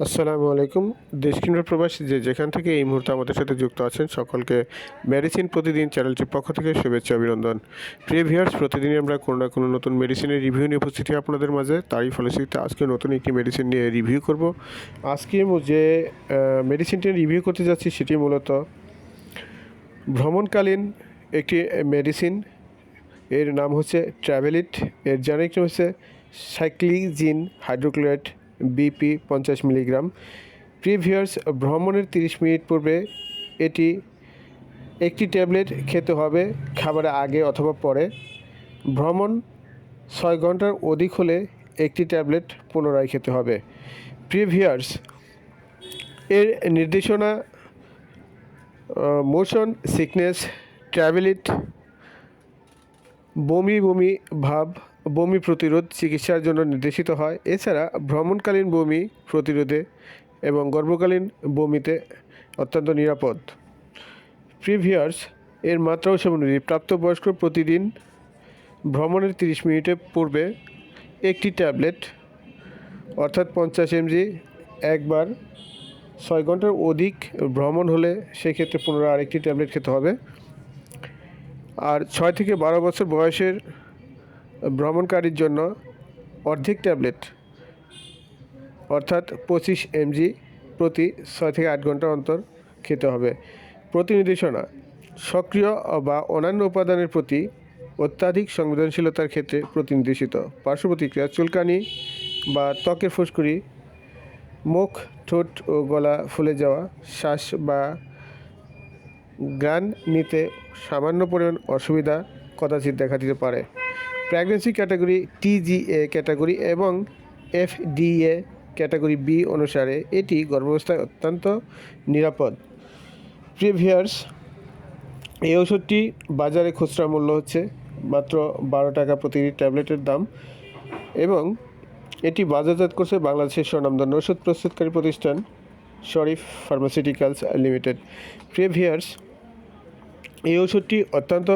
আসসালামু আলাইকুম। দেশ কিংবা প্রবাসী যে যেখান থেকে এই মুহূর্তে আমাদের সাথে যুক্ত আছেন, সকলকে মেডিসিন প্রতিদিন চ্যানেলটির পক্ষ থেকে শুভেচ্ছা অভিনন্দন। প্রিয় ভিউয়ার্স প্রতিদিনই আমরা কোনো না কোনো নতুন মেডিসিনের রিভিউ নিয়ে উপস্থিত আপনাদের মাঝে। তারই ফলশ্রুতিতে আজকে নতুন একটি মেডিসিন নিয়ে রিভিউ করব। আজকে যে মেডিসিনটি রিভিউ করতে যাচ্ছি সেটি মূলত ভ্রমণকালীন একটি মেডিসিন এর নাম হচ্ছে ট্র্যাভেলিট এর জেনেরিক হচ্ছে সাইক্লিজিন হাইড্রোক্লোরাইড বিপি পঞ্চাশ মিলিগ্রাম। প্রিভিয়ার্স ভ্রমণের তিরিশ মিনিট পূর্বে এটি একটি ট্যাবলেট খেতে হবে খাবারের আগে অথবা পরে। ভ্রমণ ছয় ঘণ্টার অধিক হলে একটি ট্যাবলেট পুনরায় খেতে হবে। প্রিভিয়ার্স এর নির্দেশনা মোশন সিকনেস ট্রাভেলিট বমি বমি ভাব বমি প্রতিরোধ চিকিৎসার জন্য নির্দেশিত হয়। এছাড়া ভ্রমণকালীন বমি প্রতিরোধে এবং গর্ভকালীন বমিতে অত্যন্ত নিরাপদ। প্রিভিয়ার্স এর মাত্রা ও প্রাপ্তবয়স্ক প্রতিদিন ভ্রমণের তিরিশ মিনিটের পূর্বে একটি ট্যাবলেট, অর্থাৎ পঞ্চাশ এমজি, একবার ছয় ঘণ্টার অধিক ভ্রমণ হলে সেক্ষেত্রে পুনরায় আরেকটি ট্যাবলেট খেতে হবে। আর ছয় থেকে বারো বছর বয়সের ভ্রমণকারীর জন্য অর্ধেক ট্যাবলেট, অর্থাৎ পঁচিশ এমজি প্রতি ছয় থেকে আট ঘণ্টা অন্তর খেতে হবে। প্রতি নির্দেশনা সক্রিয় বা অন্যান্য উপাদানের প্রতি অত্যাধিক সংবেদনশীলতার ক্ষেত্রে প্রতিনির্দেশিত পার্শ্ব প্রতিক্রিয়া চুলকানি বা ত্বকের ফুসকুড়ি, মুখ, ঠোঁট ও গলা ফুলে যাওয়া, শ্বাস বা গান নিতে সামান্য পরিমাণ অসুবিধা কদাচিৎ দেখা দিতে পারে। প্রেগনেন্সি ক্যাটাগরি টিজিএ ক্যাটাগরি এবং এফডিএ ক্যাটাগরি বি অনুসারে এটি গর্ভাবস্থায় অত্যন্ত নিরাপদ। প্রিভিয়ার্স, এই ওষুধটি বাজারে খুচরা মূল্য হচ্ছে মাত্র বারো টাকা প্রতি ট্যাবলেটের দাম এবং এটি বাজারজাত করছে বাংলাদেশের স্বনামধন্য ওষুধ প্রস্তুতকারী প্রতিষ্ঠান শরীফ ফার্মাসিউটিক্যালস লিমিটেড। প্রিভিয়ার্স, এই ওষুধটি অত্যন্ত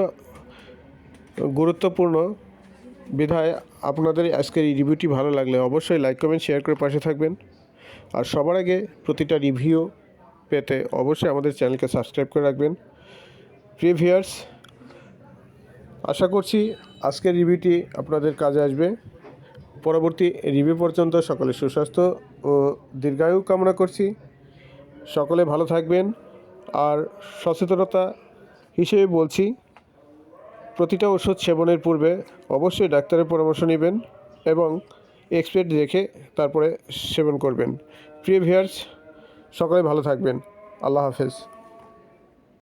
গুরুত্বপূর্ণ বিধায় আপনাদের আজকের এই রিভিউটি ভালো লাগলে অবশ্যই লাইক, কমেন্ট, শেয়ার করে পাশে থাকবেন। আর সবার আগে প্রতিটা রিভিউ পেতে অবশ্যই আমাদের চ্যানেলকে সাবস্ক্রাইব করে রাখবেন। প্রিভিয়ার্স আশা করছি আজকের রিভিউটি আপনাদের কাজে আসবে। পরবর্তী রিভিউ পর্যন্ত সকলে সুস্বাস্থ্য ও দীর্ঘায়ু কামনা করছি। সকলে ভালো থাকবেন। আর সচেতনতা হিসেবে বলছি প্রতিটা ওষুধ সেবনের পূর্বে অবশ্যই ডাক্তারের পরামর্শ নেবেন এবং এক্সপায়ার দেখে তারপরে সেবন করবেন। প্রিয় ভিয়ার্স সকলে ভালো থাকবেন। আল্লাহ হাফেজ।